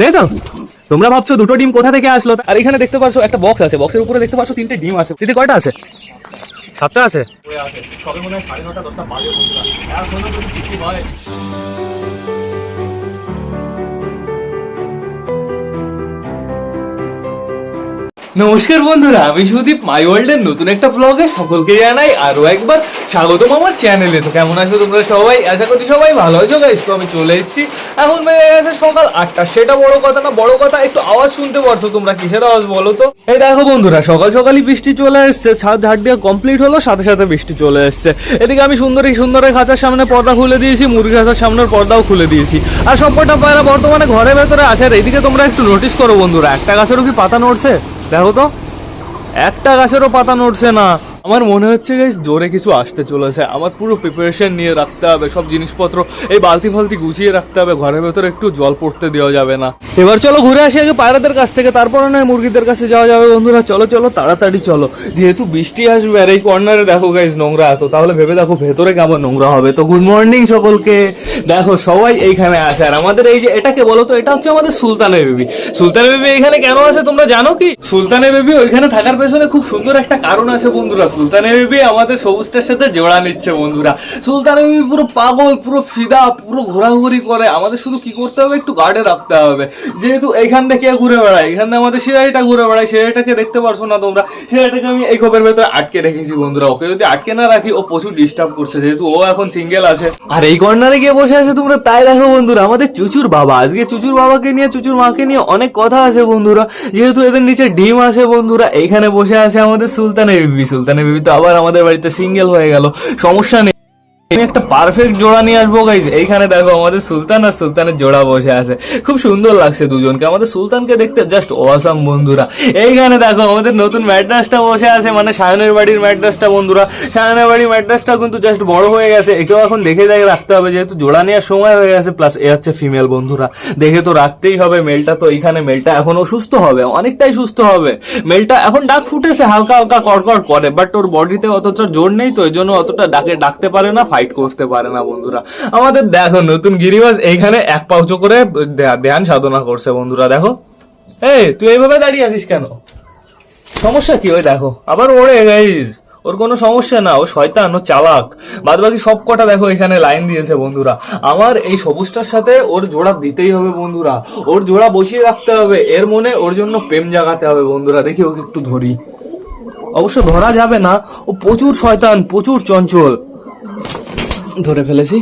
দেখেছ তোমরা ভাবছ দুটো ডিম কোথা থেকে আসলো? আর এখানে দেখতে পাচ্ছ একটা বক্স আছে। বক্সের উপরে দেখতে পাচ্ছ তিনটে ডিম আছে। দিদি, কয়টা আছে? সাতটা আছে? নমস্কার বন্ধুরা, আমি সুদীপ মাই ওয়ার্ল্ডের নতুন একটা ব্লগে সকলকে জানাই আরও একবার স্বাগতম আমার চ্যানেলে তো কেমন আছো তোমরা সবাই? আশা করি সবাই ভালো আছো। গাইস তো আমি চলে এসেছি। এখন বেজে গেছে সকাল আটটা। সেটা বড় কথা না, বড় কথা, একটু আওয়াজ শুনতে পারছ তোমরা, কিসের আওয়াজ বলো তো? এই দেখো বন্ধুরা, সকাল সকালই বৃষ্টি চলে এসছে। ছাদ ঝাড় দিয়ে কমপ্লিট হলো, সাথে সাথে বৃষ্টি চলে এসছে। এদিকে আমি সুন্দরী সুন্দরের খাঁচার সামনে পর্দা খুলে দিয়েছি মুরগি খাঁচার সামনের পর্দাও খুলে দিয়েছি। আর সবকটা পায়রা বর্তমানে ঘরের ভেতরে আছে। আর এইদিকে তোমরা একটু নোটিস করো বন্ধুরা, একটা গাছেরও কি পাতা নড়ছে? দেখো তো একটা গাছেরও পাতা নড়ছে না। আমার মনে হচ্ছে গাইস জোরে কিছু আসতে চলেছে। আমার পুরো প্রিপারেশন নিয়ে রাখতে হবে, সব জিনিসপত্র, এই বালতি ফালতি গুছিয়ে রাখতে হবে, ঘরের ভেতরে একটু জল পড়তে দেওয়া যাবে না। এবার চলো ঘুরে আসি আগে পায়রাদের কাছ থেকে, তারপরে নয় মুরগিদের কাছে যাওয়া যাবে বন্ধুরা। চলো চলো, তাড়াতাড়ি চলো। যেহেতু বৃষ্টি আসবে আর এই কর্নারে দেখো গাইস নোংরা এত, তাহলে ভেবে দেখো ভেতরে কেমন নোংরা হবে। তো গুড মর্নিং সকলকে। দেখো, সবাই এইখানে আছে। আর আমাদের এই যে, এটাকে বলো তো, এটা হচ্ছে আমাদের সুলতানের বেবি সুলতানের বেবি এখানে কেন আছে তোমরা জানো কি? সুলতানের বেবি ওইখানে থাকার পেছনে খুব সুন্দর একটা কারণ আছে বন্ধুরা। সুলতানের বেবি আমাদের সবুজটার সাথে জোড়া নিচ্ছে, বন্ধুরা। সুলতানের বেবি পুরো পাগল, পুরো ফিদা, পুরো ঘোরাঘুরি করে। আমাদের শুধু কি করতে হবে? একটু গার্ডে রাখতে হবে। যেহেতু এইখান থেকে ঘুরে বেড়ায়, এখান থেকে আমাদের সিরাইটা ঘুরে বেড়ায়, সিরাইটাকে দেখতে পারছ না তোমরা? সিরাইটাকে আমি এই খোপের ভেতরে আটকে রেখেছি, বন্ধুরা। ওকে যদি আটকে না রাখি, ও প্রচুর ডিস্টার্ব করছে, যেহেতু ও এখন সিঙ্গেল আছে। আর এই কর্নারে গিয়ে বসে আছে তোমরা, তাই দেখো বন্ধুরা, আমাদের চুচুর বাবা। আজকে চুচুর বাবাকে নিয়ে, চুচুর মাকে নিয়ে অনেক কথা আছে, বন্ধুরা। যেহেতু এদের নিচে ডিম আছে, বন্ধুরা এইখানে বসে আছে আমাদের সুলতানের বিবি সুলতানের বিবি তো আবার আমাদের বাড়িতে সিঙ্গেল হয়ে গেল। সমস্যা নেই। একটা পারফেক্ট জোড়া নিয়ে আসব গাইজ এইখানে দেখো আমাদের সুলতান আর সুলতানের জোড়া বসে আছে। খুব সুন্দর লাগছে দুজনকে। আমাদের সুলতানকে দেখতে জাস্ট অসাম বন্ধুরা। এইখানে দেখো আমাদের নতুন ম্যাড্রাসটা বসে আছে মানে সায়নের বাড়ির ম্যাড্রাসটা, বন্ধুরা। সায়নের বাড়ির ম্যাড্রাসটা কিন্তু জাস্ট বড় হয়ে গেছে। একেও এখন দেখে দেখে, রাখতে হবে। যেহেতু জোড়া নেওয়ার সময় হয়ে গেছে প্লাস এ হচ্ছে ফিমেল বন্ধুরা। দেখে তো রাখতেই হবে মেলটা। তো এইখানে মেলটা এখনও সুস্থ হবে, অনেকটাই সুস্থ হবে। মেলটা এখন ডাক ফুটেছে, হালকা হালকা কড়কড় করে বাট ওর বডিতে অতটা জোর নেই তো, এই জন্য অতটা ডাকে ডাকতে পারে না ফাইট করতে পারে না বন্ধুরা। আমাদের দেখো, নতুন গিরিবাজ এইখানে এক পাউচ করে ধ্যান সাধনা করছে বন্ধুরা, দেখো। এই, তুই এইভাবে দাঁড়িয়ে আছিস কেন? সমস্যা কি ওই দেখো? আবার ওরে গাইস ওর কোনো সমস্যা না, ও শয়তান, ও চালাক। বাদ বাকি সব কটা দেখো এখানে লাইন দিয়েছে বন্ধুরা। আমার এই সবুজটার সাথে ওর জোড়া দিতেই হবে বন্ধুরা। ওর জোড়া বসিয়ে রাখতে হবে, এর মনে ওর জন্য প্রেম জাগাতে হবে বন্ধুরা। দেখি ওকে একটু ধরি। অবশ্য ধরা যাবে না, ও প্রচুর শয়তান, প্রচুর চঞ্চল। ধরে ফেলেছি।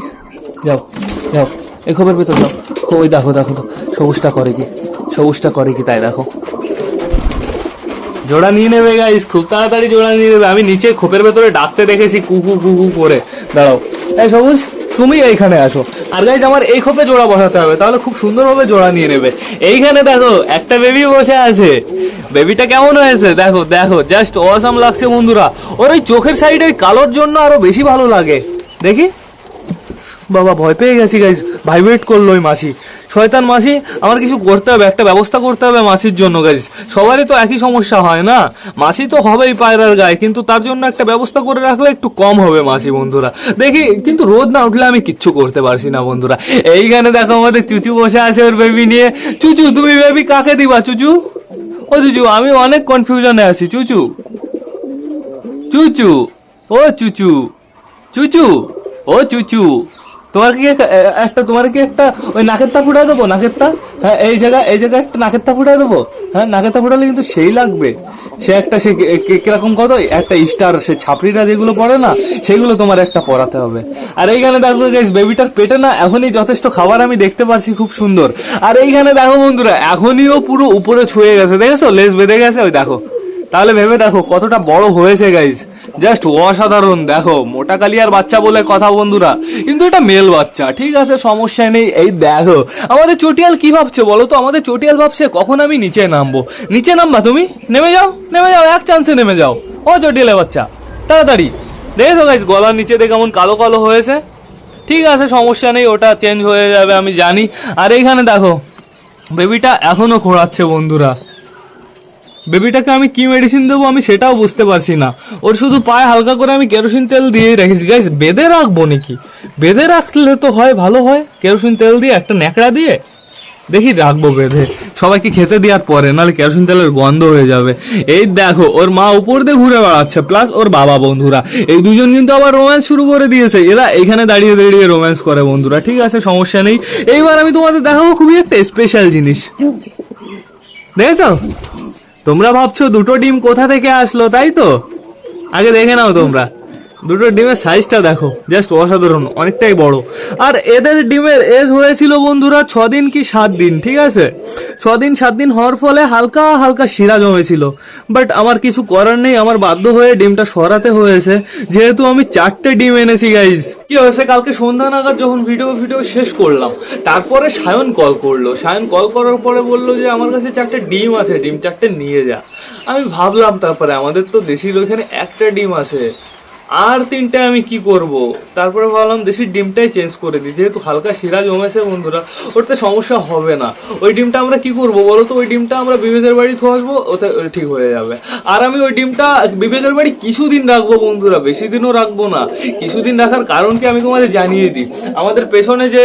যাও যাও, এই খবর ভেতর যাও। ওই দেখো দেখো তো, সবুজটা করে কি, সবুজটা করে কি তাই দেখো। জোড়া নিয়ে নেবে গাইস খুব তাড়াতাড়ি জোড়া নিয়ে নেবে। আমি নিচে খোপের ভেতরে ডাকতে দেখেছি কুকু কুকু করে। দাঁড়াও। এই সবুজ, তুমি এইখানে আসো। আর গাইজ আমার এই খোপে জোড়া বসাতে হবে, তাহলে খুব সুন্দরভাবে জোড়া নিয়ে নেবে। এইখানে দেখো, একটা বেবি বসে আছে। বেবিটা কেমন হয়েছে? দেখো দেখো জাস্ট অসাম লাগছে বন্ধুরা। ওর ওই চোখের সাইডে ওই কালোর জন্য আরও বেশি ভালো লাগে। দেখি। বাবা, ভয় পেয়ে গেছি গাইজ ভাইব্রেট করল ওই মাসি। শয়তান মাসি, আমার কিছু করতে হবে, একটা ব্যবস্থা করতে হবে মাসির জন্য গাইজ সবারই তো একই সমস্যা হয়, না? মাসি তো হবেই পায়রার গায়ে, কিন্তু তার জন্য একটা ব্যবস্থা করে রাখলে একটু কম হবে মাসি, বন্ধুরা। দেখি, কিন্তু রোদ না উঠলে আমি কিচ্ছু করতে পারছি না, বন্ধুরা। এইখানে দেখো আমাদের চুচু বসে আছে ওর বেবি নিয়ে। চুচু, তুমি বেবি কাকে দিবা, চুচু? ও, চুচু, আমি অনেক কনফিউশনে আছি, চুচু। চুচু, ও, চুচু। চুচু, ও, চুচু। তোমার কি এক- একটা, তোমার কি একটা ওই নাকের তা ফুটাই দেবো? নাকের তা হ্যাঁ এই জায়গায় এই জায়গায় একটা নাকের তা ফুটাই দেবো? হ্যাঁ নাকের তা ফুটালে কিন্তু সেই লাগবে। সে একটা, সে কীরকম কত? একটা স্টার, সে ছাপড়িটা যেগুলো পড়ে না, সেগুলো তোমার একটা পড়াতে হবে। আর এইখানে দেখো গাইস বেবিটার পেটে না এখনই যথেষ্ট খাবার আমি দেখতে পারছি খুব সুন্দর। আর এইখানে দেখো বন্ধুরা এখনইও পুরো উপরে ছুঁয়ে গেছে, দেখেছ? লেজ বেঁধে গেছে, ওই দেখো। তাহলে ভেবে দেখো কতটা বড় হয়েছে গাইজ জাস্ট অসাধারণ, দেখো, মোটা কালিয়ার বাচ্চা বলে কথা, বন্ধুরা। কিন্তু এটা মেল বাচ্চা, ঠিক আছে, সমস্যা নেই। এই দেখো, আমাদের চটিয়াল কি ভাবছে বলো তো? আমাদের চটিয়াল ভাবছে কখন আমি নিচে নামবো। নিচে নামবা তুমি? নেমে যাও নেমে যাও, এক চান্সে নেমে যাও। ও চটিয়ালের বাচ্চা, তাড়াতাড়ি। দেখো গাইজ গলার নিচে দিয়ে কেমন কালো কালো হয়েছে? ঠিক আছে, সমস্যা নেই, ওটা চেঞ্জ হয়ে যাবে, আমি জানি। আর এইখানে দেখো বেবিটা এখনও খোঁড়াচ্ছে, বন্ধুরা। বেবিটাকে আমি কি মেডিসিন দেবো আমি সেটাও বুঝতে পারছি না। ওর শুধু পায়ে হালকা করে আমি কেরোসিন তেল দিয়েই রেখেছি। গাইস বেঁধে রাখব নাকি? বেঁধে রাখলে তো হয়, ভালো হয়। কেরোসিন তেল দিয়ে একটা ন্যাকড়া দিয়ে দেখি রাখব বেঁধে। সবাইকে খেতে দেওয়ার পরে, নাহলে কেরোসিন তেলের গন্ধ হয়ে যাবে। এই দেখো, ওর মা উপর দিয়ে ঘুরে বেড়াচ্ছে প্লাস ওর বাবা বন্ধুরা। এই দুজন কিন্তু আবার রোম্যান্স শুরু করে দিয়েছে। এরা এখানে দাঁড়িয়ে দাঁড়িয়ে রোম্যান্স করে বন্ধুরা, ঠিক আছে? সমস্যা নেই। এইবার আমি তোমাদের দেখাবো খুবই একটা স্পেশাল জিনিস। দেখেছ? তোমরা ভাবছ দুটো ডিম কোথা থেকে আসলো তাই তো? আগে দেখে নাও তোমরা। দুটো ডিমের সাইজটা দেখো জাস্ট অসাধারণ, অনেকটাই বড়। আর এদের ডিমের এজ হয়েছিল বন্ধুরা ছ দিন কি সাত দিন ঠিক আছে? ছ দিন সাত দিন হওয়ার ফলে হালকা হালকা শিরা জমেছিল। বাট আমার কিছু করার নেই, আমার বাধ্য হয়ে ডিমটা সরাতে হয়েছে। যেহেতু আমি চারটে ডিম এনেছি গাইজ কি হয়েছে, কালকে সন্ধ্যা নাগাদ যখন ভিডিও ভিডিও শেষ করলাম, তারপরে সায়ন কল করল। সায়ন কল করার পরে বলল যে, আমার কাছে চারটে ডিম আছে, ডিম চারটে নিয়ে যা। আমি ভাবলাম, তারপরে আমাদের তো দেশির ওইখানে একটা ডিম আছে। আর তিনটে আমি কি করব? তারপরে ভাবলাম দেশি ডিমটাই চেঞ্জ করে দিই, যেহেতু হালকা শিরা জমেছে বন্ধুরা ওতে সমস্যা হবে না। ওই ডিমটা আমরা কি করব বলো তো? ওই ডিমটা আমরা বিবেকের বাড়ি থো আসব, ওতে ঠিক হয়ে যাবে। আর আমি ওই ডিমটা বিবেকের বাড়ি কিছুদিন রাখব বন্ধুরা বেশি দিনও রাখব না। কিছুদিন রাখার কারণ কি আমি তোমাদের জানিয়ে দিই। আমাদের পেছনে যে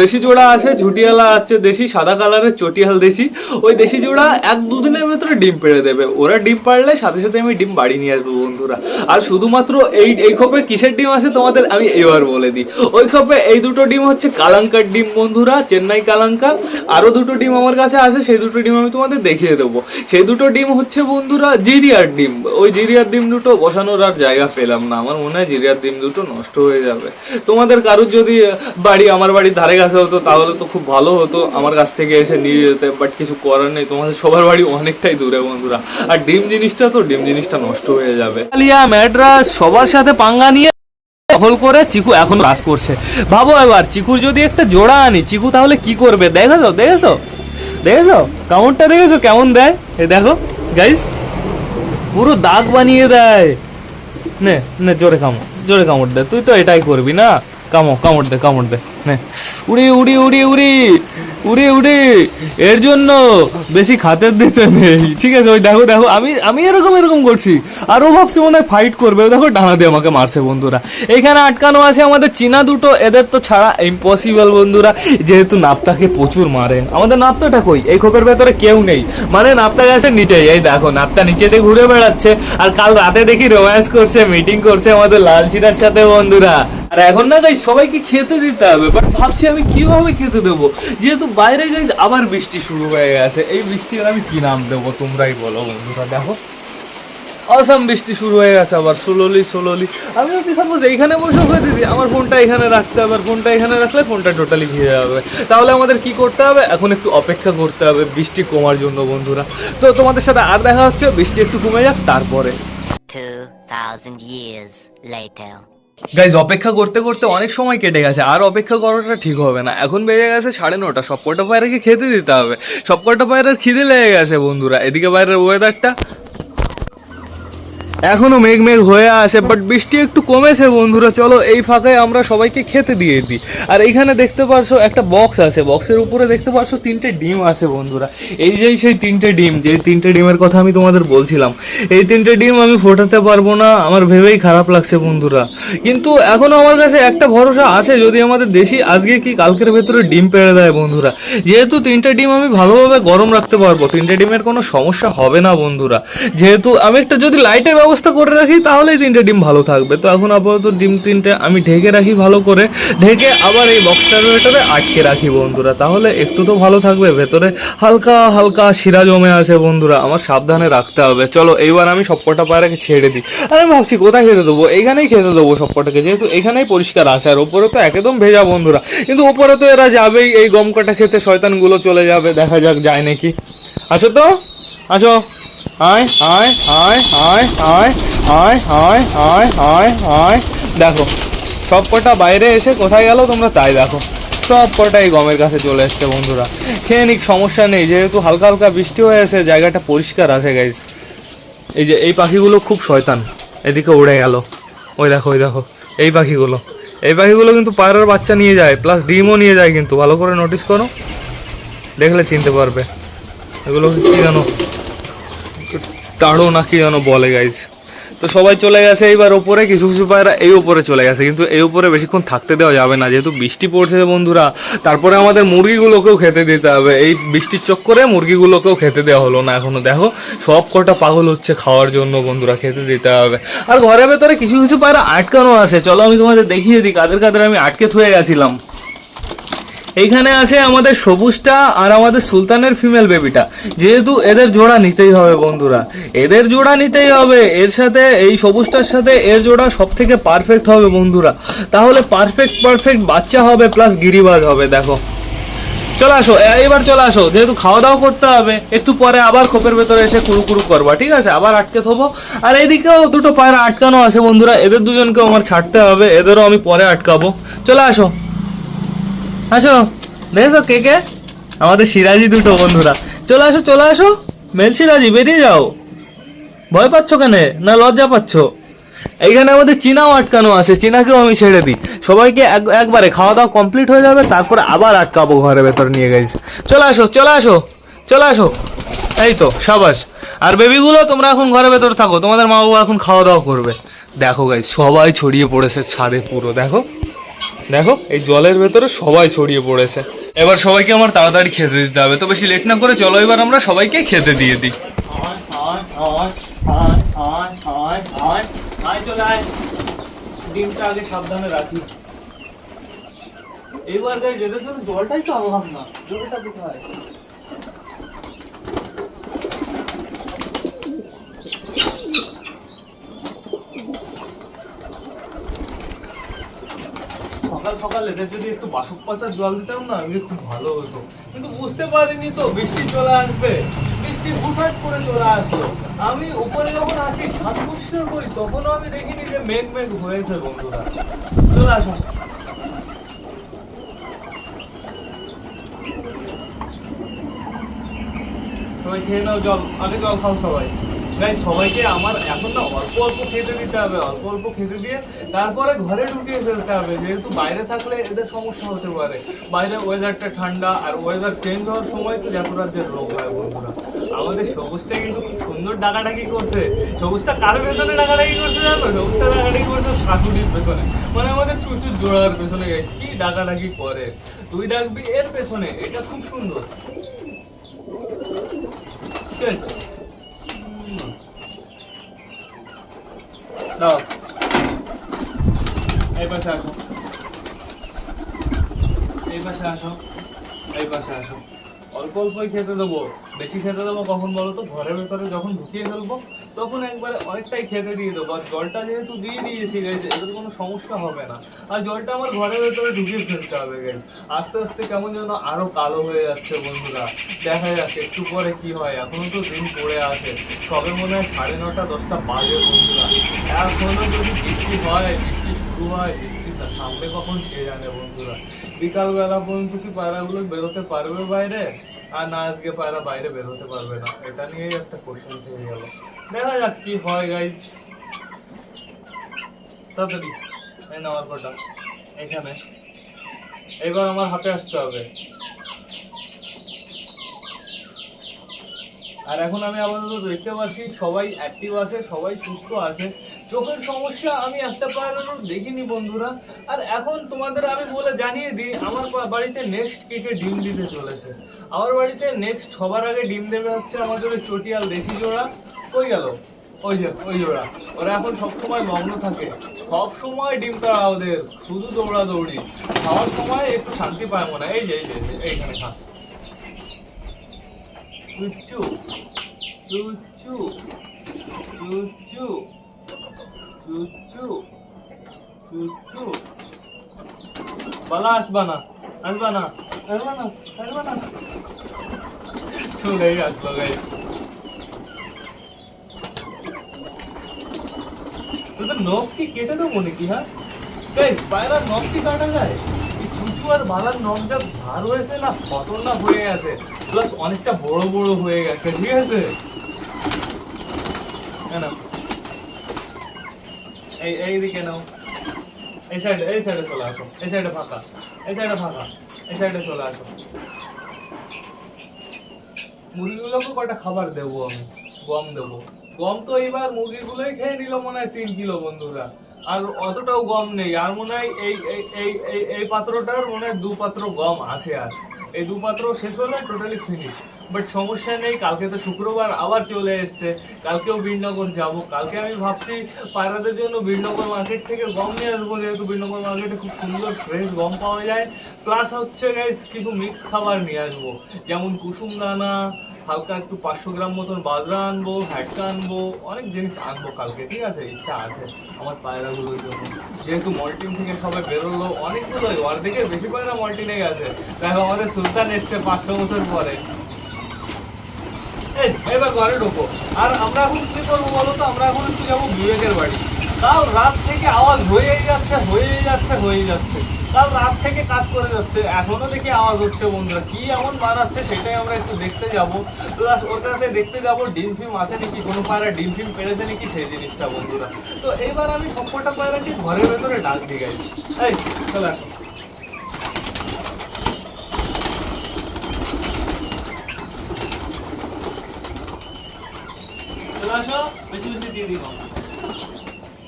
দেশি জোড়া আছে, ঝুটিয়ালা আছে দেশি, সাদা কালারের চটিয়াল দেশি, ওই দেশি জোড়া এক দুদিনের ভেতরে ডিম পেড়ে দেবে। ওরা ডিম পাড়লে সাথে সাথে আমি ডিম বাড়ি নিয়ে আসব বন্ধুরা। আর শুধুমাত্র এই এই খোপে কিসের ডিম আছে তোমাদের আমি এবার বলে দিই। ওই খোপে এই দুটো ডিম হচ্ছে কালাঙ্কার ডিম বন্ধুরা, চেন্নাই কালাঙ্কা আরও দুটো ডিম আমার কাছে আছে, সেই দুটো ডিম আমি তোমাদের দেখিয়ে দেবো। সেই দুটো ডিম হচ্ছে বন্ধুরা জিরিয়ার ডিম। ওই জিরিয়ার ডিম দুটো বসানোর আর জায়গা পেলাম না। আমার মনে হয় জিরিয়ার ডিম দুটো নষ্ট হয়ে যাবে। তোমাদের কারোর যদি বাড়ি, আমার বাড়ির ধারে কাছে হতো, তাহলে তো খুব ভালো হতো। আমার কাছ থেকে এসে নিয়ে যেতে বাট কিছু করার নেই। তোমাদের সবার বাড়ি অনেকটাই দূরে, বন্ধুরা। আর ডিম জিনিসটা তো, ডিম জিনিসটা নষ্ট হয়ে যাবে। আলিয়া ম্যাড্রাস সবার সাথে পাঙ্গা নিয়ে দখল করে চিকু এখন কাজ করছে। ভাবো এবার চিকুর যদি একটা জোড়া আনি, চিকু তাহলে কি করবে? দেখেছ? দেখেছ? দেখেছ? কাউন্টটা দেখেছ? কেমন দেয়? এ দেখো গাইস পুরো দাগ বানিয়ে দেয়। নে নে, জোরে কামড় জোরে কামড় দে। তুই তো এটাই করবি না? কামড় কামড় দে কামড় দে উড়ি উড়ি উড়ি উড়ি। উড়ি উড়ি। এর জন্য বেশি খাতের দিতে নেই। ঠিক আছে, ওই দেখো দেখো, আমি আমি এরকম এরকম করছি। আর ও ভাবছে মনে হয় ফাইট করবে। দেখো, ডানা দিয়ে আমাকে মারছে, বন্ধুরা। এখানে আটকানো আছে আমাদের চীনা দুটো। এদের তো ছাড়া ইম্পসিবল বন্ধুরা। যেহেতু নাপতাকে প্রচুর মারে। আমাদের নাপতাটা কই? এই খোপের ভেতরে কেউ নেই। মানে নাপতা গেছে নিচেই। এই দেখো, নাপতা নিচেতে ঘুরে বেড়াচ্ছে। আর কাল রাতে দেখি রোম্যান্স করছে মিটিং করছে আমাদের লাল চিরার সাথে, বন্ধুরা। আর এখন না গাই সবাইকে খেতে দিতে হবে বাট ভাবছি আমি কীভাবে খেতে দেবো? যেহেতু বাইরে গাইজ আবার বৃষ্টি শুরু হয়ে গেছে এই বৃষ্টির আমি কি নাম দেবো তোমরাই বলো বন্ধুরা দেখো। অসাম বৃষ্টি শুরু হয়ে গেছে আবার সোলোলি সোলোলি আমি যদি সাপোজ এইখানে বসে হয়ে দিদি আমার ফোনটা এখানে রাখতে হবে আর ফোনটা এখানে রাখলে ফোনটা টোটালি ভিজে যাবে। তাহলে আমাদের কি করতে হবে? এখন একটু অপেক্ষা করতে হবে বৃষ্টি কমার জন্য বন্ধুরা। তো তোমাদের সাথে আর দেখা হচ্ছে বৃষ্টি একটু কমে যাক তারপরে। 2,000 years later. গাইজ অপেক্ষা করতে করতে অনেক সময় কেটে গেছে। আর অপেক্ষা করাটা ঠিক হবে না। এখন বেড়ে গেছে সাড়ে নটা। সব কটা পায়রাকে খেতে দিতে হবে। সব কটা পায়রার খিদে লেগে গেছে, বন্ধুরা। এদিকে বাইরের ওয়েদারটা এখনও মেঘ মেঘ হয়ে আছে বাট বৃষ্টি একটু কমেছে বন্ধুরা। চলো এই ফাঁকায় আমরা সবাইকে খেতে দিয়ে দিই। আর এইখানে দেখতে পারছ একটা বক্স আছে। বক্সের উপরে দেখতে পারছ তিনটে ডিম আছে বন্ধুরা। এই যে সেই তিনটে ডিম, যে তিনটে ডিমের কথা আমি তোমাদের বলছিলাম, এই তিনটে ডিম আমি ফোটাতে পারব না, আমার ভেবেই খারাপ লাগছে বন্ধুরা। কিন্তু এখনও আমার কাছে একটা ভরসা আছে, যদি আমাদের দেশি আজকে কি কালকের ভেতরে ডিম পেড়ে দেয় বন্ধুরা। যেহেতু তিনটে ডিম আমি ভালোভাবে গরম রাখতে পারব, তিনটে ডিমের কোনো সমস্যা হবে না বন্ধুরা। যেহেতু আমি একটা যদি লাইটের ব্যবস্থা করে রাখি, তাহলেই তিনটে ডিম ভালো থাকবে। তো এখন আপাতত ডিম তিনটে আমি ঢেকে রাখি ভালো করে। ঢেকে আবার এই বক্সটার ভেতরে আটকে রাখি বন্ধুরা। তাহলে একটু তো ভালো থাকবে, ভেতরে হালকা হালকা শিরা জমে আছে বন্ধুরা। আমার সাবধানে রাখতে হবে। চলো, এইবার আমি সবকটা পায়রাকে ছেড়ে দিই। আমি ভাবছি কোথায় খেতে দেবো? এইখানেই খেতে দেবো সবকটাকে। যেহেতু এখানেই পরিষ্কার আছে, আর ওপরে তো একদম ভেজা বন্ধুরা। কিন্তু ওপরে তো এরা যাবেই, এই গম কাটা খেতে শয়তানগুলো চলে যাবে। দেখা যাক, যায় নাকি। আসো তো? আসো। আয় আয় আয় আয় আয় আয় আয় আয় আয় দেখো, সব কটা বাইরে এসে কোথায় গেল তোমরা তাই দেখো। সব কটাই গমের কাছে চলে এসছে বন্ধুরা। খেয়ে নিক, সমস্যা নেই, যেহেতু হালকা হালকা বৃষ্টি হয়ে আছে, জায়গাটা পরিষ্কার আছে গাইজ এই যে, এই পাখিগুলো খুব শয়তান। এদিকে উড়ে গেল। ওই দেখো ওই দেখো, এই পাখিগুলো। এই পাখিগুলো কিন্তু পায়রার বাচ্চা নিয়ে যায় প্লাস ডিমও নিয়ে যায় কিন্তু। ভালো করে নোটিস করো। দেখলে চিনতে পারবে। এগুলো কি জানো? তাড়ো না কি যেন বলে গাইজ তো সবাই চলে গেছে এইবার ওপরে, কিছু কিছু পায়রা এই ওপরে চলে গেছে, কিন্তু এই উপরে বেশিক্ষণ থাকতে দেওয়া যাবে না, যেহেতু বৃষ্টি পড়ছে বন্ধুরা, তারপরে আমাদের মুরগিগুলোকেও খেতে দিতে হবে। এই বৃষ্টির চক্করে মুরগিগুলোকেও খেতে দেওয়া হলো না এখনও। দেখো, সব কটা পাগল হচ্ছে খাওয়ার জন্য বন্ধুরা, খেতে দিতে হবে। আর ঘরের ভেতরে কিছু কিছু পায়রা আটকানো আছে। চলো আমি তোমাদের দেখিয়ে দিই, কাদের কাদের আমি আটকে থুয়ে গেছিলাম। এইখানে আছে আমাদের সবুজটা আর আমাদের সুলতানের ফিমেল বেবিটা যেহেতু এদের জোড়া নিতেই হবে বন্ধুরা। এদের জোড়া নিতেই হবে। এর সাথে, এই সবুজটার সাথে এর জোড়া সব থেকে পারফেক্ট হবে বন্ধুরা। তাহলে পারফেক্ট পারফেক্ট বাচ্চা হবে প্লাস গিরিবাজ হবে, দেখো। চলে আসো, এ- এবার চলে আসো। যেহেতু খাওয়া দাওয়া করতে হবে, একটু পরে আবার খোপের ভেতরে এসে কুড়ু কুড়ু করবা, ঠিক আছে? আবার আটকে থবো। আর এইদিকেও দুটো পায়রা আটকানো আছে বন্ধুরা। এদের দুজনকেও আমার ছাড়তে হবে, এদেরও আমি পরে আটকাবো। চলে আসো। আসো, দেখেছ কে কে? আমাদের সিরাজি দুটো বন্ধুরা। চলে আসো চলে আসো। মেল সিরাজি, বেরিয়ে যাও। ভয় পাচ্ছ কেন? না লজ্জা পাচ্ছ? এইখানে আমাদের চীনাও আটকানো আছে, চীনাকেও আমি ছেড়ে দিই। সবাইকে এক- একবারে খাওয়া দাওয়া কমপ্লিট হয়ে যাবে, তারপরে আবার আটকাবো ঘরের ভেতর নিয়ে গেছি চলে আসো চলে আসো চলে আসো। এই তো, সাবাস। আর বেবিগুলো, তোমরা এখন ঘরের ভেতর থাকো। তোমাদের মা বাবা এখন খাওয়া দাওয়া করবে। দেখো গাই সবাই ছড়িয়ে পড়েছে ছাদে পুরো, দেখো। দেখো, এই জলের ভেতরে সবাই ছড়িয়ে পড়েছে। এবার সবাইকে আমার তাড়াতাড়ি খেতে দিতে হবে। তো বেশি লেট না করে চলো, এবার আমরা সবাইকে খেতে দিয়ে দিই। জলটাই তো না জলটা কোথায় সকাল সকাল এদের যদি একটু বাসক পাতার জল দিতাম না আমি খুব ভালো হতো। কিন্তু বুঝতে পারিনি তো, বৃষ্টি চলে আসবে। বৃষ্টি হুটহাট করে চলে আসলো। আমি উপরে যখন আসি, ছাদ পরিষ্কার করি, তখনও আমি দেখিনি যে মেঘ মেঘ হয়েছে, বন্ধুরা। চলে আসো সবাই খেয়ে নাও জল, আগে জল খাও সবাই। গাই সবাইকে আমার এখন না অল্প অল্প খেতে দিতে হবে, অল্প অল্প খেতে দিয়ে তারপরে ঘরে ঢুকিয়ে ফেলতে হবে। যেহেতু বাইরে থাকলে এদের সমস্যা হতে পারে। বাইরে ওয়েদারটা ঠান্ডা আর ওয়েদার চেঞ্জ হওয়ার সময় তো যত রাজ্যের রোগ হয় বন্ধুরা। আমাদের সবুজটা কিন্তু খুব সুন্দর ডাকাডাকি করছে। সবুজটা কার পেছনে ডাকাডাকি করছে জানো? সবুজটা ডাকাডাকি করছে শাশুড়ির পেছনে। মানে আমাদের চুচুর জোড়ার পেছনে গেছে কি ডাকাডাকি করে। তুই ডাকবি এর পেছনে, এটা খুব সুন্দর। ঠিক আছে? দাও এই পাশে আসো এই পাশে আসো এই পাশে আসো অল্প অল্পই খেতে দেবো। বেশি খেতে দেবো কখন বলো তো ঘরের ভেতরে যখন ঢুকিয়ে ফেলব তখন একবারে অনেকটাই খেতে দিয়ে দেবো আর জলটা যেহেতু দিয়ে দিয়েছি গেছে এটাতে কোনো সমস্যা হবে না। আর জলটা আমার ঘরের ভেতরে ঢুকিয়ে ফেলতে হবে গেছে আস্তে আস্তে কেমন যেন আরও কালো হয়ে যাচ্ছে বন্ধুরা। দেখা যাচ্ছে একটু পরে কি হয়। এখনও তো দিন পড়ে আছে। সবে মনে হয় সাড়ে নটা, দশটা বাজে বন্ধুরা। এখনও যদি বৃষ্টি হয়, বৃষ্টি শুরু হয়, বৃষ্টি সামনে কখন কে জানে বন্ধুরা। বিকালবেলা পর্যন্ত কি পায়রাগুলো বেরোতে পারবে বাইরে? আর না, আজকে পায়রা বাইরে বেরোতে পারবে না। এটা নিয়েই একটা কোশ্চেন থেকে গেল। দেখা যাক কি হয় গাইজ তাড়াতাড়ি এই নেওয়ার পরটা এখানে। এবার আমার হাতে আসতে হবে। আর এখন আমি আপাতত দেখতে পাচ্ছি, সবাই অ্যাক্টিভ আছে, সবাই সুস্থ আছে। চোখের সমস্যা আমি একটা পায়রারও দেখিনি, বন্ধুরা। আর এখন তোমাদের আমি বলে জানিয়ে দিই, আমার বাড়িতে নেক্সট কে কে ডিম দিতে চলেছে? আমার বাড়িতে নেক্সট সবার আগে ডিম দেবে হচ্ছে আমাদের চটিয়াল দেশি জোড়া। কই গেল? ওই যে, ওই জোড়া ওরা। ওরা এখন সবসময় মগ্ন থাকে। সব সময় ডিম তারা ওদের, শুধু দৌড়াদৌড়ি। খাওয়ার সময় একটু শান্তি পায় মনে এই যে এই যে, এইখানে খা। চুচু চুচু চুচু চুচু চুচু বালা আসবা না আসবা না আসবা না আসবা না চলেই আসলো গাই তোদের নখ কি কেটে দেবো নাকি হ্যাঁ? এই পায়রার নখ কি কাটা যায়? এই চুচু আর বালার নখ যা ভার হয়েছে না খতরনাক হয়ে গেছে। প্লাস অনেকটা বড় বড় হয়ে গেছে ঠিক আছে কেন এই এই দিকে নাও। এই সাইডে এই সাইডে চলে আসো। এই সাইডে ফাঁকা। এই সাইডে ফাঁকা। এই সাইডে চলে আসো। মুরগিগুলোকে কটা খাবার দেবো আমি? গম দেবো। গম তো এবার মুরগিগুলোই খেয়ে নিল মনে হয় তিন কিলো বন্ধুরা। আর অতটাও গম নেই। আর মনে হয় এই এই এই এই পাত্রটার মনে হয় দু পাত্র গম আছে আর। এই দু পাত্র শেষ হলে টোটালি ফিনিশ বাট সমস্যা নেই, কালকে তো শুক্রবার আবার চলে এসছে। কালকেও বীরনগর যাব। কালকে আমি ভাবছি পায়রাদের জন্য বীরনগর মার্কেট থেকে গম নিয়ে আসব, যেহেতু বীরনগর মার্কেটে খুব সুন্দর ফ্রেশ গম পাওয়া যায়। প্লাস হচ্ছে কিছু মিক্স খাবার নিয়ে আসব। যেমন কুসুম দানা হালকা একটু পাঁচশো গ্রাম মতন বাজরা আনব, ভ্যাটকা আনব, অনেক জিনিস আনব কালকে, ঠিক আছে? ইচ্ছা আছে আমার পায়রাগুলোর জন্য। যেহেতু মল্টিন থেকে সবাই বেরোলো, অনেকগুলো অর্ধেকের বেশি পায়রা মল্টিনে গেছে। দেখো, আমাদের সুলতান এসছে পাঁচশো বছর পরে। এবার ঘরে ঢোকো। আর আমরা এখন কি করব বলো তো? আমরা এখন একটু যাব বিবেকের বাড়ি। তাও রাত থেকে আওয়াজ হয়েই যাচ্ছে হয়েই যাচ্ছে হয়েই যাচ্ছে। তাও রাত থেকে কাজ করে যাচ্ছে। এখনও দেখি আওয়াজ হচ্ছে বন্ধুরা। কি এমন বানাচ্ছে সেটাই আমরা একটু দেখতে যাব। প্লাস ওর কাছে দেখতে যাব ডিম ফিম আছে নাকি, কোনো পায়রা ডিম ফিম পেরেছে নাকি সেই জিনিসটা বন্ধুরা। তো এইবার আমি সবকটা পায়রাকে ঘরের ভেতরে ডাক দিয়ে গেছি এই, চলে আসো। আসো দিয়ে দিও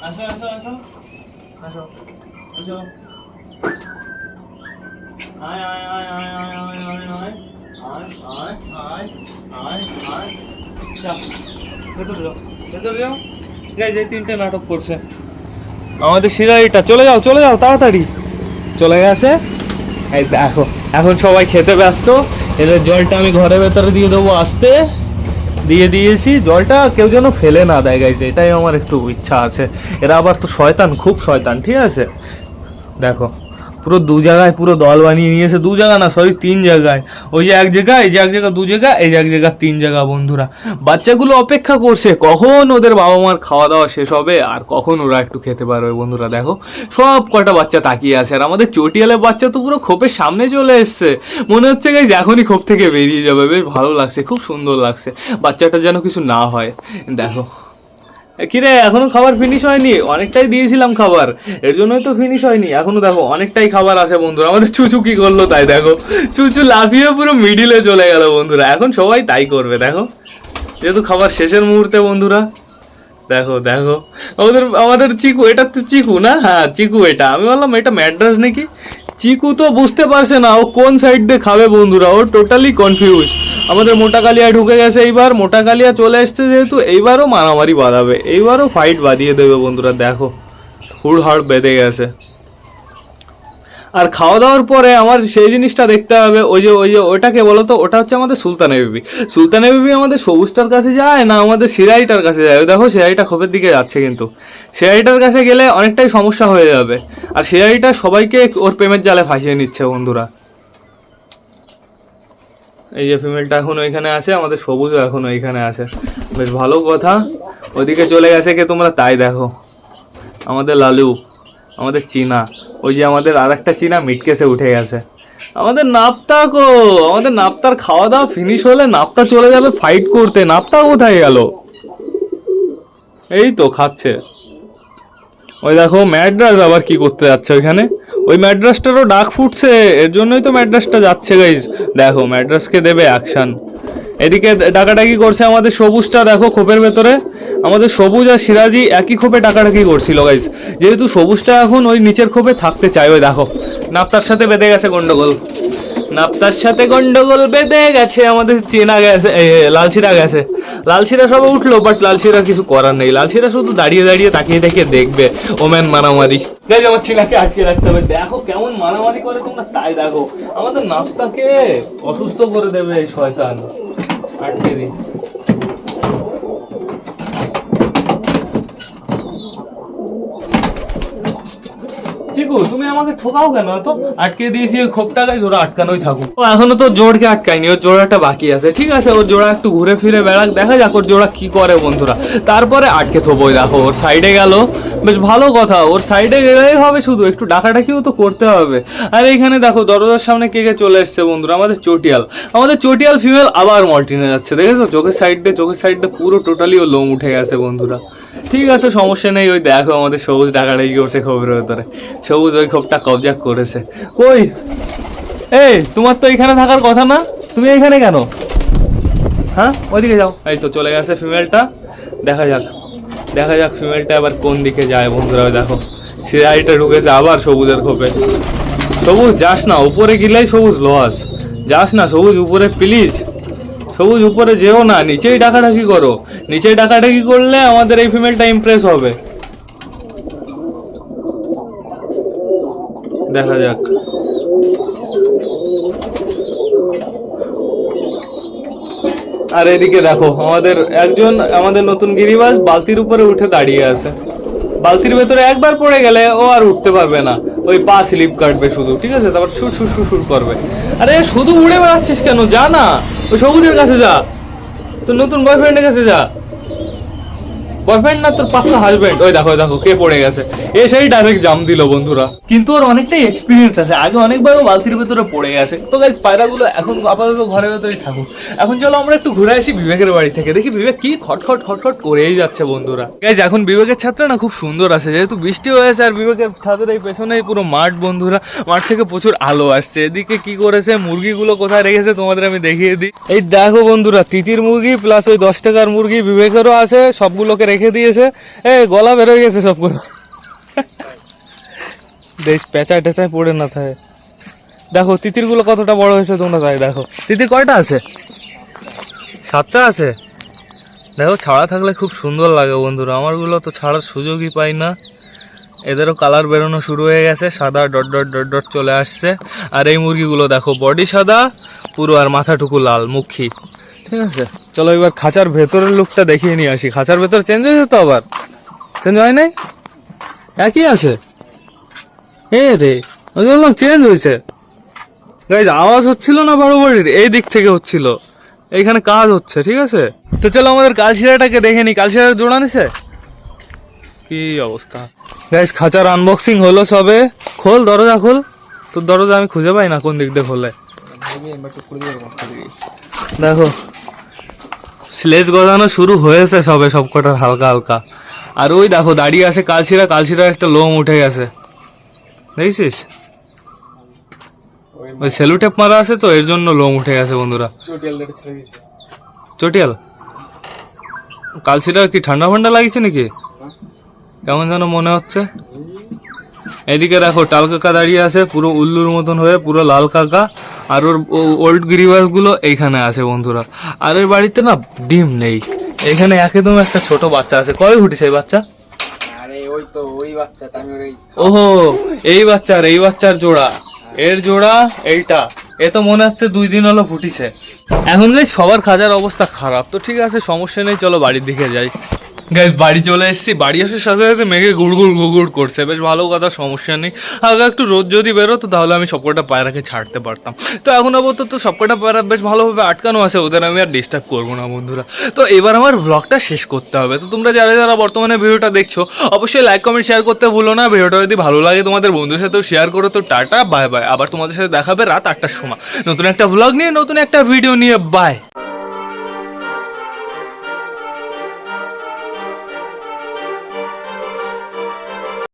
আসো আসো আসো। আসো আসো। তিনটে নাটক করছে। আমাদের সিরাইটা চলে যাও চলে যাও, তাড়াতাড়ি। চলে গেছে। এই দেখো, এখন সবাই খেতে ব্যস্ত। এদের জলটা আমি ঘরের ভেতরে দিয়ে দেবো আসতে। দিয়ে দিয়েছি জলটা, কেউ যেন ফেলে না দেয় গাইছে এটাই আমার একটু ইচ্ছা আছে। এরা আবার তো শয়তান, খুব শয়তান, ঠিক আছে? দেখো। পুরো দু জায়গায় পুরো দল বানিয়ে নিয়েছে। দু জায়গা না সরি তিন জায়গায়। ওই যে এক জায়গা এই যে এক জায়গা, দু জায়গা, এই যে এক জায়গা, তিন জায়গা, বন্ধুরা। বাচ্চাগুলো অপেক্ষা করছে, কখন ওদের বাবা মার খাওয়া দাওয়া শেষ হবে আর কখন ওরা একটু খেতে পারবে, বন্ধুরা, দেখো। সব কটা বাচ্চা তাকিয়ে আছে, আর আমাদের চটিয়ালের বাচ্চা তো পুরো খোপের সামনে চলে এসছে। মনে হচ্ছে গাইজ এখনই খোপ থেকে বেরিয়ে যাবে, বেশ ভালো লাগছে, খুব সুন্দর লাগছে। বাচ্চাটা যেন কিছু না হয়, দেখো। কিরে, এখনও খাবার ফিনিশ হয়নি? অনেকটাই দিয়েছিলাম খাবার। এর জন্যই তো ফিনিশ হয়নি। এখনও দেখো, অনেকটাই খাবার আছে বন্ধুরা। আমাদের চুচু কি করল তাই দেখো। চুচু লাফিয়ে পুরো মিডিলে চলে গেল বন্ধুরা। এখন সবাই তাই করবে, দেখো। যেহেতু খাবার শেষের মুহূর্তে বন্ধুরা। দেখো দেখো। আমাদের আমাদের চিকু, এটা তো চিকু না? হ্যাঁ চিকু এটা। আমি বললাম, এটা ম্যাড্রাস নাকি? চিকু তো বুঝতে পারছে না, ও কোন সাইড দিয়ে খাবে বন্ধুরা? ও টোটালি কনফিউজ আমাদের মোটা কালিয়া ঢুকে গেছে এইবার মোটা কালিয়া চলে এসছে যেহেতু, এইবারও মারামারি বাঁধাবে। এইবারও ফাইট বাঁধিয়ে দেবে বন্ধুরা, দেখো, হুড়হাড় বেঁধে গেছে। আর খাওয়া দাওয়ার পরে আমার সেই জিনিসটা দেখতে হবে, ওই যে ওই যে, ওটাকে বলো তো, ওটা হচ্ছে আমাদের সুলতানা বিবি। সুলতানা বিবি আমাদের সবুজটার কাছে যায় না আমাদের সিরাইটার কাছে যায়? দেখো সিরাইটা খোপের দিকে যাচ্ছে কিন্তু। সিরাইটার কাছে গেলে অনেকটাই সমস্যা হয়ে যাবে। আর সিরাইটা সবাইকে ওর প্রেমের জালে ফাঁসিয়ে নিচ্ছে বন্ধুরা। এই যে ফিমেলটা এখন ওইখানে আছে, আমাদের সবুজও এখন ওইখানে আছে। বেশ ভালো কথা। ওইদিকে চলে গেছে কে তোমরা? তাই দেখো। আমাদের লালু, আমাদের চীনা। ওই যে আমাদের আর একটা চীনা মিটকেসে উঠে গেছে। আমাদের নাপ্তা কো? আমাদের নাপ্তার খাওয়া দাওয়া ফিনিশ হলে নাপ্তা চলে যাবে ফাইট করতে। নাপ্তা কোথায় গেল? এই তো খাচ্ছে। ওই দেখো ম্যাড্রাস আবার কি করতে যাচ্ছে ওইখানে? ওই ম্যাড্রাসটারও ডাক ফুটছে, এর জন্যই তো ম্যাড্রাসটা যাচ্ছে গাইজ দেখো, ম্যাড্রাসকে দেবে অ্যাকশন এদিকে ডাকাডাকি করছে আমাদের সবুজটা, দেখো খোপের ভেতরে। আমাদের সবুজ আর সিরাজি একই খোপে ডাকাডাকি করছিল গাইজ যেহেতু সবুজটা এখন ওই নিচের খোপে থাকতে চায়, ওই দেখো। নাপ্তার সাথে বেঁধে গেছে গন্ডগোল। নাপ্তার সাথে গন্ডগোল বেঁধে গেছে, আমাদের চেনা গেছে লালশিরা গেছে। লালশিরা সব উঠল বাট লালশিরা কিছু করার নেই। লালশিরা শুধু দাঁড়িয়ে দাঁড়িয়ে তাকিয়ে তাকিয়ে দেখবে, ওম্যান মারামারি। যাই আমার চিনাকে আটকে রাখতে হবে। দেখো কেমন মারামারি করে তোমরা। তাই দেখো, আমাদের নাপ্তাকে অসুস্থ করে দেবে এই শয়তান। আটকে দিই। চিকু তুমি আমাকে ঠকাও কেন? তো আটকে দিয়েছি ওই খোপটা গাছ আটকানোই থাকুক। ও, এখনও তো জোরকে আটকায়নি, ওর জোড়াটা বাকি আছে, ঠিক আছে? ওর জোড়া একটু ঘুরে ফিরে বেড়াক, দেখা যাক ওর জোড়া কি করে বন্ধুরা। তারপরে আটকে থবো দেখো, ওর সাইডে গেল। বেশ ভালো কথা, ওর সাইডে গেলেই হবে শুধু, একটু ডাকাডাকিও তো করতে হবে। আর এইখানে দেখো, দরজার সামনে কে কে চলে এসছে বন্ধুরা? আমাদের চটিয়াল। আমাদের চটিয়াল ফিমেল আবার মল্টিনে যাচ্ছে, দেখেছ? চোখের সাইড দিয়ে চোখের সাইড দিয়ে পুরো টোটালি ও লোম উঠে গেছে বন্ধুরা। ঠিক আছে, সমস্যা নেই, ওই দেখো আমাদের সবুজ ডাকাডাকি করছে খবরের ভেতরে। সবুজ ওই খোপটা কবজা করেছে। কই? এই, তোমার তো এখানে থাকার কথা না? তুমি এখানে কেন? হ্যাঁ? ওইদিকে যাও। এই তো চলে গেছে ফিমেলটা দেখা যাক। দেখা যাক ফিমেলটা আবার কোন দিকে যায় বন্ধুরা দেখো। সে আইটা ঢুকেছে আবার সবুজের খোপে। সবুজ যাস না, উপরে গেলেই সবুজ লস যাস না, সবুজ উপরে প্লিজ সবুজ উপরে যেও না, নিচেই ডাকাডাকি করো। নিচেই ডাকাডাকি করলে আমাদের এই ফিমেলটা ইমপ্রেস হবে। দেখা যাক। আর এদিকে দেখো, আমাদের একজন, আমাদের নতুন গিরিবাস বালতির উপরে উঠে দাঁড়িয়ে আছে। বালতির ভেতরে একবার পড়ে গেলে ও আর উঠতে পারবে না। ওই পা স্লিপ কাটবে শুধু, ঠিক আছে? তারপর সুর সুর সুর করবে। আরে শুধু উড়ে বেড়াচ্ছিস কেন? যা না! ওই সবুজের কাছে যা। তোর নতুন বয়ফ্রেন্ডের কাছে যা। বয়ফ্রেন্ড না, তোর পাঁচটা ওই দেখো দেখো, কে পড়ে গেছে। ডাইরেক্ট জাম দিল বন্ধুরা। কিন্তু ওর অনেকটাই এক্সপিরিয়েন্স আছে। আগে অনেকবার ও বালতির ভেতরে পড়ে গেছে। তো গাইজ পায়রাগুলো এখন আপাতত ঘরের ভেতরেই থাকুক। এখন চলো আমরা একটু ঘুরে আসি বিবেকের বাড়ি থেকে। দেখি বিবেক কি খটখট খটখট করেই যাচ্ছে বন্ধুরা। গাইজ এখন বিবেকের ছাত্র না খুব সুন্দর আছে। যেহেতু বৃষ্টি হয়েছে আর বিবেকের ছাদের এই পেছনেই পুরো মাঠ বন্ধুরা। মাঠ থেকে প্রচুর আলো আসছে। এদিকে কি করেছে? মুরগিগুলো কোথায় রেখেছে তোমাদের আমি দেখিয়ে দিই। এই দেখো বন্ধুরা, তিতির মুরগি প্লাস ওই দশ টাকার মুরগি বিবেকেরও আছে। সবগুলোকে রেখে দিয়েছে। এই, গলা বেরোয় গেছে সবগুলো বেশ পেঁচা টেচায় পড়ে না থাকে। দেখো, তিতিরগুলো কতটা বড় হয়েছে, তোমরা তাই দেখো। তিতির কয়টা আছে? সাতটা আছে? দেখো, ছাড়া থাকলে খুব সুন্দর লাগে বন্ধুরা। আমারগুলো তো ছাড়ার সুযোগই পাই না। এদেরও কালার বেরোনো শুরু হয়ে গেছে। সাদা ডট ডট ডট ডট চলে আসছে। আর এই মুরগিগুলো দেখো, বডি সাদা, পুরো আর মাথাটুকু লাল, মুখী। ঠিক আছে? চলো এবার খাঁচার ভেতরের লুকটা দেখিয়ে নিয়ে আসি। খাঁচার ভেতর চেঞ্জ হয়েছে তো আবার? চেঞ্জ হয় নাই? একই আছে। এ রে আমি বললাম চেঞ্জ হয়েছে। গাইজ আওয়াজ হচ্ছিল না বাড়ির এই দিক থেকে হচ্ছিল। এইখানে কাজ হচ্ছে ঠিক আছে? তো চলো আমাদের কালশিরাটাকে দেখে নি কালশিরা জোড়া নিছে? কি অবস্থা? গাইজ খাঁচার আনবক্সিং হলো সবে। খোল দরজা খোল। তোর দরজা আমি খুঁজে পাই না কোন দিক দিয়ে খোলে। দেখো। স্লেজ গজানো শুরু হয়েছে সবে সবকটার হালকা হালকা। আর ওই দেখো দাঁড়িয়ে আছে কালশিরা কালশিরা একটা লোম উঠে গেছে। দেখছিস? ওই সেলুটেপ মারা আছে তো এর জন্য লোম উঠে গেছে বন্ধুরা। চটিয়াল কালশিরা কি ঠান্ডা ফান্ডা লাগিয়েছে নাকি? কেমন যেন মনে হচ্ছে। এদিকে দেখো টাল কাকা দাঁড়িয়ে আছে পুরো উল্লুর মতন হয়ে পুরো লাল কাকা। আর ওর ওল্ড গিরিবাসগুলো এইখানে আছে বন্ধুরা। আর ওর বাড়িতে না ডিম নেই। এখানে একদম একটা ছোট বাচ্চা আছে। কবে ফুটেছে এই বাচ্চা? ওই ওহো এই বাচ্চার এই বাচ্চার জোড়া। এর জোড়া এইটা। এ তো মনে হচ্ছে দুই দিন হলো ফুটিছে। এখন সবার খাজার অবস্থা খারাপ তো ঠিক আছে সমস্যা নেই চলো বাড়ির দিকে যাই। গাইজ বাড়ি চলে এসেছি। বাড়ি আসার সাথে সাথে মেঘে গুড়গুড় গুড়গুড় করছে। বেশ ভালো কথা, সমস্যা নেই। আগে একটু রোদ যদি বেরোতো, তাহলে আমি সবকটা পায়রাকে ছাড়তে পারতাম। তো এখন আপাতত সবকটা পায়রা বেশ ভালোভাবে আটকানো আছে, ওদের আমি আর ডিস্টার্ব করব না, বন্ধুরা। তো এবার আমার ব্লগটা শেষ করতে হবে। তো তোমরা যারা যারা বর্তমানে ভিডিওটা দেখছ, অবশ্যই লাইক কমেন্ট শেয়ার করতে ভুলো না। ভিডিওটা যদি ভালো লাগে তোমাদের বন্ধুদের সাথেও শেয়ার করো। তো টাটা বাই বাই আবার তোমাদের সাথে দেখাবে রাত আটটার সময়। নতুন একটা ব্লগ নিয়ে, নতুন একটা ভিডিও নিয়ে বাই